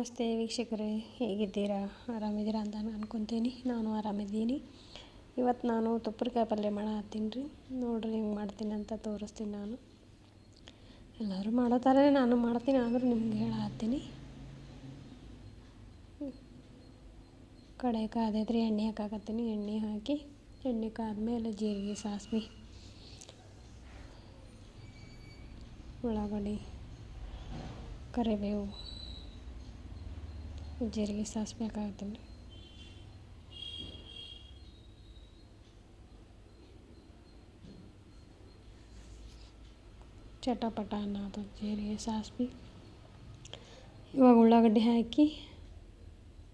ನಮಸ್ತೆ ವೀಕ್ಷಕರೇ, ಹೇಗಿದ್ದೀರಾ? ಆರಾಮಿದ್ದೀರಾ ಅಂತ ನಾನು ಅನ್ಕೊತೀನಿ. ನಾನು ಆರಾಮಿದ್ದೀನಿ. ಇವತ್ತು ನಾನು ತುಪ್ಪರಿಕಾಯಿ ಪಲ್ಯ ಮಾಡತ್ತೀನಿ ರೀ. ನೋಡಿರಿ ಹೆಂಗೆ ಮಾಡ್ತೀನಿ ಅಂತ ತೋರಿಸ್ತೀನಿ ನಾನು. ಎಲ್ಲರೂ ಮಾಡೋ ನಾನು ಮಾಡ್ತೀನಿ, ಆದರೂ ನಿಮ್ಗೆ ಹೇಳತ್ತೀನಿ. ಕಡೆ ಕಾದೈತ್ರಿ ಎಣ್ಣೆ ಹಾಕಾಕತ್ತೀನಿ. ಎಣ್ಣೆ ಹಾಕಿ, ಎಣ್ಣೆ ಕಾದ್ಮೇಲೆ ಜೀರಿಗೆ, ಸಾಸಿವೆ, ಉಳ್ಳಾಗಡ್ಡಿ, ಕರಿಬೇವು ಜೀರಿಗೆ ಸಾಸಿವೆ ರೀ ಚಟಪಟ ಅನ್ನೋದು ಜೀರಿಗೆ ಸಾಸಿವೆ ಇವಾಗ ಉಳ್ಳಾಗಡ್ಡಿ ಹಾಕಿ,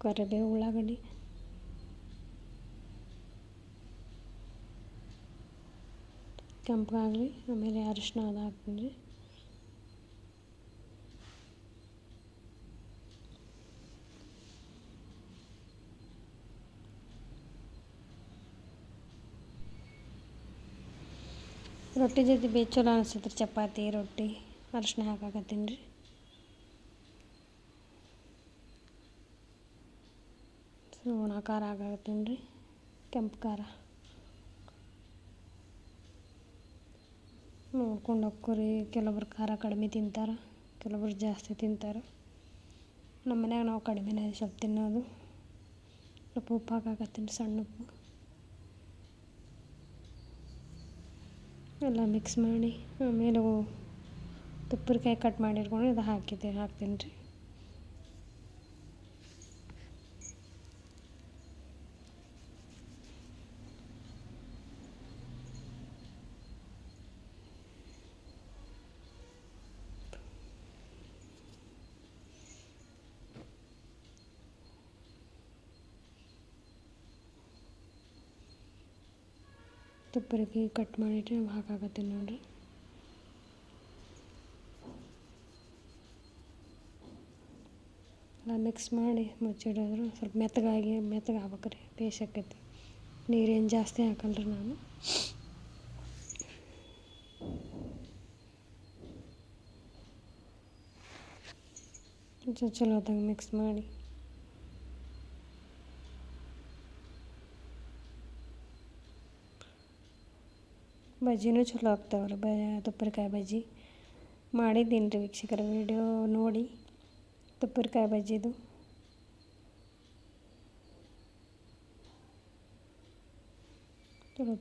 ಕರಿಬೇವು ಉಳ್ಳಾಗಡ್ಡಿ. ಕೆಂಪಗಾಗಲಿ, ಆಮೇಲೆ ಅರಿಶಿನ ಅದು ಹಾಕ್ತೀನಿ ರೀ ರೊಟ್ಟಿ ಜೊತೆ ಬೇ ಚಲೋ ಅನಿಸ್ತೈತೆ ರೀ ಚಪಾತಿ, ರೊಟ್ಟಿ, ಅರಿಶಿನ ಹಾಕಾಕತ್ತೀನಿ ರೀ. ಒಣ ಖಾರ ಹಾಕಾಕತ್ತೀನಿ ರೀ, ಕೆಂಪು ಖಾರ. ನೋಡ್ಕೊಂಡು ಹೋಗ್ಕೋರಿ ಕೆಲವೊಬ್ರು ಖಾರ ಕಡಿಮೆ ತಿಂತಾರೆ ಕೆಲವೊಬ್ರು ಜಾಸ್ತಿ ತಿಂತಾರೆ. ನಮ್ಮ ಮನ್ಯಾಗ ನಾವು ಕಡಿಮೆನೇ ಸ್ವಲ್ಪ ತಿನ್ನೋದು. ಸ್ವಲ್ಪ ಉಪ್ಪು ಹಾಕಾಕತ್ತೀನಿ, ಸಣ್ಣ ಉಪ್ಪು. ಎಲ್ಲ ಮಿಕ್ಸ್ ಮಾಡಿ ಆಮೇಲೆ ತುಪ್ಪರಕಾಯಿ ಕಟ್ ಮಾಡಿಟ್ಕೊಂಡು ಇದು ಹಾಕಿದ್ದೆ ಹಾಕ್ತೀನಿ ರೀ ತುಪ್ಪರಿಗೆ ಕಟ್ ಮಾಡಿಟ್ಟು ಹಾಕಾಕತ್ತೀನಿ ನೋಡಿರಿ. ಎಲ್ಲ ಮಿಕ್ಸ್ ಮಾಡಿ ಮುಚ್ಚಿಡೋದ್ರು ಸ್ವಲ್ಪ ಮೆತ್ತಗಾಗಿ ಮೆತ್ತಗೆ ಆಗ್ಬೇಕ್ರಿ ಪೇಸ್ಟ್ ಆಕೈತಿ. ನೀರೇನು ಜಾಸ್ತಿ ಹಾಕಲ್ಲ ನಾನು. ನಾನು ಚಲೋದಾಗ ಮಿಕ್ಸ್ ಮಾಡಿ. ಬಜ್ಜಿನೂ ಚಲೋ ಆಗ್ತಾವೆ ರೀ ಬ, ತುಪ್ಪರಕಾಯಿ ಬಜ್ಜಿ. ಮಾಡಿದ್ದೀನಿ ರೀ ವೀಕ್ಷಕರ ವಿಡಿಯೋ ನೋಡಿ. ತುಪ್ಪರಕಾಯಿ ಬಜ್ಜಿದು.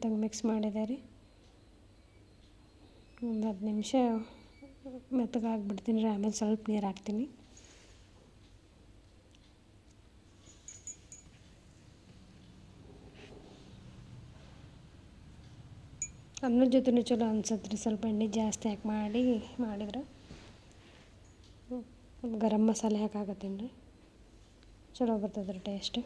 ತಂಗ ಮಿಕ್ಸ್ ಮಾಡಿದೆ ರೀ. ಒಂದು ಹತ್ತು ನಿಮಿಷ ಮೆತ್ತಗಾಗ್ಬಿಡ್ತೀನಿ ರೀ, ಆಮೇಲೆ ಸ್ವಲ್ಪ ನೀರು ಹಾಕ್ತೀನಿ. ಅನ್ನದ ಜೊತೆನೂ ಚಲೋ ಅನ್ಸತ್ತೆ ರೀ ಸ್ವಲ್ಪ ಎಣ್ಣೆ ಜಾಸ್ತಿ ಹಾಕಿ ಮಾಡಿ, ಮಾಡಿದ್ರೆ ಗರಂ ಮಸಾಲೆ ಹಾಕಾಕತ್ತೀನಿ ಚಲೋ ಬರ್ತದೆ ರೀ ಟೇಸ್ಟ್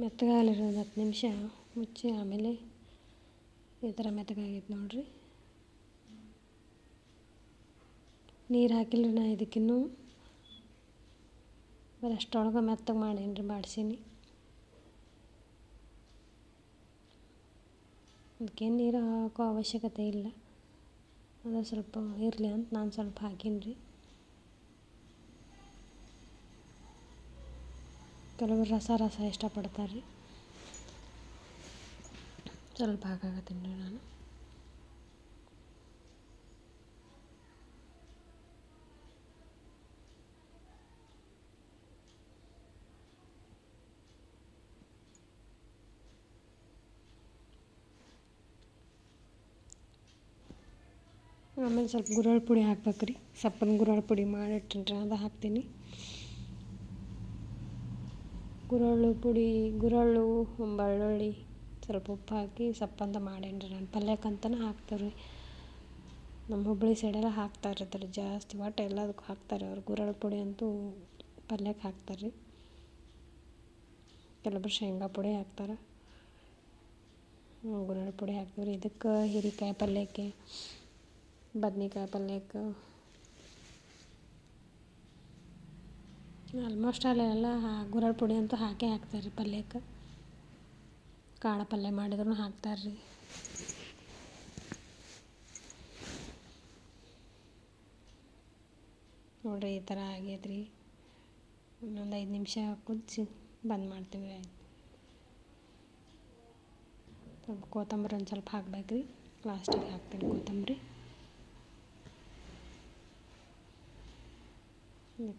ಮೆತ್ತಗಾಲಿರೋದು ಹತ್ತು ನಿಮಿಷ ಮುಚ್ಚಿ ಆಮೇಲೆ ಈ ಥರ ಮೆತ್ತಗಾಗೈತೆ ನೋಡಿರಿ. ನೀರು ಹಾಕಿಲ್ಲ ನಾ ಇದಕ್ಕಿನ್ನೂ. ಬರೀ ಅಷ್ಟರೊಳಗೆ ಮೆತ್ತಗೆ ಮಾಡೀನಿ ರೀ ಬಾಡ್ಸೀನಿ ಅದಕ್ಕೇನು ನೀರು ಹಾಕೋ ಅವಶ್ಯಕತೆ ಇಲ್ಲ. ಅದು ಸ್ವಲ್ಪ ಇರಲಿ ಅಂತ ನಾನು ಸ್ವಲ್ಪ ಹಾಕೀನಿ ರೀ ಕೆಲವರು ರಸ ರಸ ಇಷ್ಟಪಡ್ತಾರೆ ರೀ ಸ್ವಲ್ಪ ಹಾಕಾಕತ್ತೀನಿ ರೀ ನಾನು. ಆಮೇಲೆ ಸ್ವಲ್ಪ ಗುರಳ್ ಪುಡಿ ಹಾಕ್ಬೇಕು ರೀ ಸಪ್ಪನ ಗುರಳ್ ಪುಡಿ ಮಾಡಿಟ್ಟಿನ್ರಿ ರೀ ಅದು ಹಾಕ್ತೀನಿ. ಗುರಳ್ಳು ಪುಡಿ ಗುರಳ್ಳು ಬೆಳ್ಳುಳ್ಳಿ, ಸ್ವಲ್ಪ ಉಪ್ಪು ಹಾಕಿ ಸಪ್ಪಂತ ಮಾಡೇನ್ರಿ ರೀ ನಾನು. ಪಲ್ಯಕ್ಕಂತನೇ ಹಾಕ್ತಾರೆ ರೀ ನಮ್ಮ ಹುಬ್ಬಳ್ಳಿ ಸೈಡೆಲ್ಲ ಹಾಕ್ತಾರೆ ಇರ್ತಾರೆ ಜಾಸ್ತಿ, ಒಟ್ಟು ಎಲ್ಲದಕ್ಕೂ ಹಾಕ್ತಾರೆ ಅವ್ರು. ಗುರಳ್ ಪುಡಿ ಅಂತೂ ಪಲ್ಯಕ್ಕೆ ಹಾಕ್ತಾರೆ ರೀ. ಕೆಲವೊಬ್ರು ಶೇಂಗಾ ಪುಡಿ ಹಾಕ್ತಾರೆ. ಗುರಳ್ ಪುಡಿ ಹಾಕ್ತೀವಿ ರೀ ಇದಕ್ಕೆ ಹೀರೆಕಾಯಿ ಪಲ್ಯಕ್ಕೆ ಬದ್ನೆಕಾಯಿ ಪಲ್ಯಕ್ಕೆ. ಆಲ್ಮೋಸ್ಟ್ ಅಲ್ಲೆಲ್ಲ ಗುರಳ್ ಪುಡಿ ಅಂತೂ ಹಾಕೇ ಹಾಕ್ತಾರೆ ರೀ ಪಲ್ಯಕ್ಕೆ. ಕಾಳು ಪಲ್ಯ ಮಾಡಿದ್ರು ಹಾಕ್ತಾರ್ರಿ. ನೋಡಿರಿ ಈ ಥರ ಆಗೈತೆ ರೀ ಇನ್ನೊಂದು ಐದು ನಿಮಿಷ ಕುದಿಸಿ ಬಂದ್ ಮಾಡ್ತೀವಿ ಆಯ್ತು. ಸ್ವಲ್ಪ ಕೊತ್ತಂಬರಿ ಒಂದು ಸ್ವಲ್ಪ ಹಾಕ್ಬೇಕು ರೀ ಲಾಸ್ಟಿಗೆ ಹಾಕ್ತೀನಿ ಕೊತ್ತಂಬರಿ.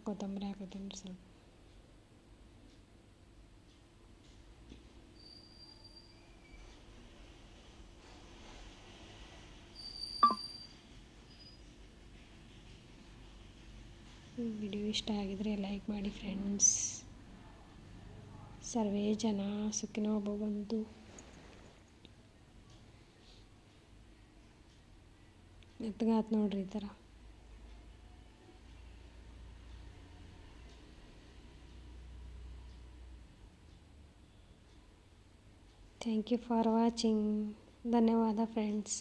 ಕೊತ್ತಂಬರಿ ಹಾಕತ್ತೀನಿ ರೀ ಸ್ವಲ್ಪ. ವಿಡಿಯೋ ಇಷ್ಟ ಆಗಿದ್ರೆ ಲೈಕ್ ಮಾಡಿ ಫ್ರೆಂಡ್ಸ್ ಸರ್ವೇ ಜನ ಸುಖಿನೋ ಬಂತು ಮೆತ್ತಗಾತ್ ನೋಡ್ರಿ ಈ ಥರ ಥ್ಯಾಂಕ್ ಯು ಫಾರ್ ವಾಚಿಂಗ್ ಧನ್ಯವಾದ ಫ್ರೆಂಡ್ಸ್